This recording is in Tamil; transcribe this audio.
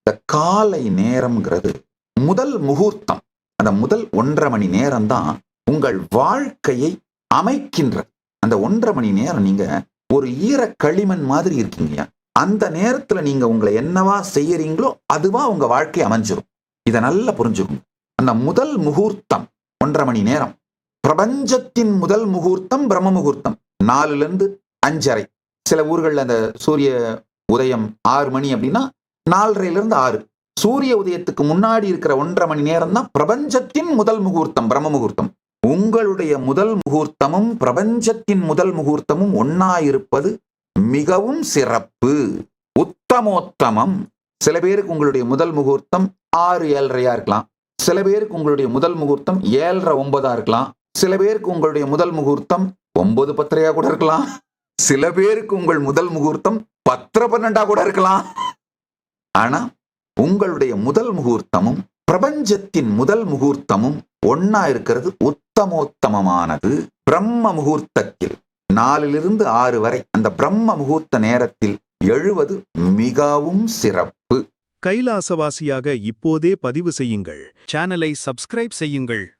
இந்த காலை நேரம்ங்கிறது முதல் முகூர்த்தம். அந்த முதல் ஒன்றரை மணி நேரம் தான் உங்கள் வாழ்க்கையை அமைக்கின்ற. அந்த ஒன்றரை மணி நேரம் நீங்க ஒரு ஈர களிமண் மாதிரி இருக்கீங்க. அந்த நேரத்துல நீங்க உங்களை என்னவா செய்யறீங்களோ அதுவா உங்க வாழ்க்கை அமைஞ்சிடும் இதை நல்லா புரிஞ்சுக்கணும் அந்த முதல் முகூர்த்தம் ஒன்றரை மணி நேரம். பிரபஞ்சத்தின் முதல் முகூர்த்தம் பிரம்ம முகூர்த்தம். நாலுல இருந்து அஞ்சரை. சில ஊர்கள்ல அந்த சூரிய உதயம் ஆறு மணி அப்படின்னா நாலரையிலிருந்து இருந்து ஆறு. சூரிய உதயத்துக்கு முன்னாடி இருக்கிற ஒன்றரை மணி நேரம் தான் பிரபஞ்சத்தின் முதல் முகூர்த்தம் பிரம்ம முகூர்த்தம். உங்களுடைய முதல் முகூர்த்தமும் பிரபஞ்சத்தின் முதல் முகூர்த்தமும் ஒன்னா இருப்பது மிகவும் சிறப்பு. உத்தமோத்தமம். சில பேருக்கு உங்களுடைய முதல் முகூர்த்தம் ஆறு ஏழரையா இருக்கலாம். சில பேருக்கு உங்களுடைய முதல் முகூர்த்தம் ஏழரை ஒன்பதா இருக்கலாம். சில பேருக்கு உங்களுடைய முதல் முகூர்த்தம் ஒன்பது பத்திரையா கூட இருக்கலாம். சில பேருக்கு உங்கள் முதல் முகூர்த்தம் பத்திர பன்னெண்டா கூட இருக்கலாம். ஆனா உங்களுடைய முதல் முகூர்த்தமும் பிரபஞ்சத்தின் முதல் முகூர்த்தமும் ஒன்னா இருக்கிறது உத்தமோத்தமமானது. பிரம்ம முகூர்த்தத்தில் நாலிலிருந்து ஆறு வரை அந்த பிரம்ம முகூர்த்த நேரத்தில் எழுவது மிகவும் சிறப்பு. கைலாசவாசியாக இப்போதே பதிவு செய்யுங்கள். சேனலை சப்ஸ்கிரைப் செய்யுங்கள்.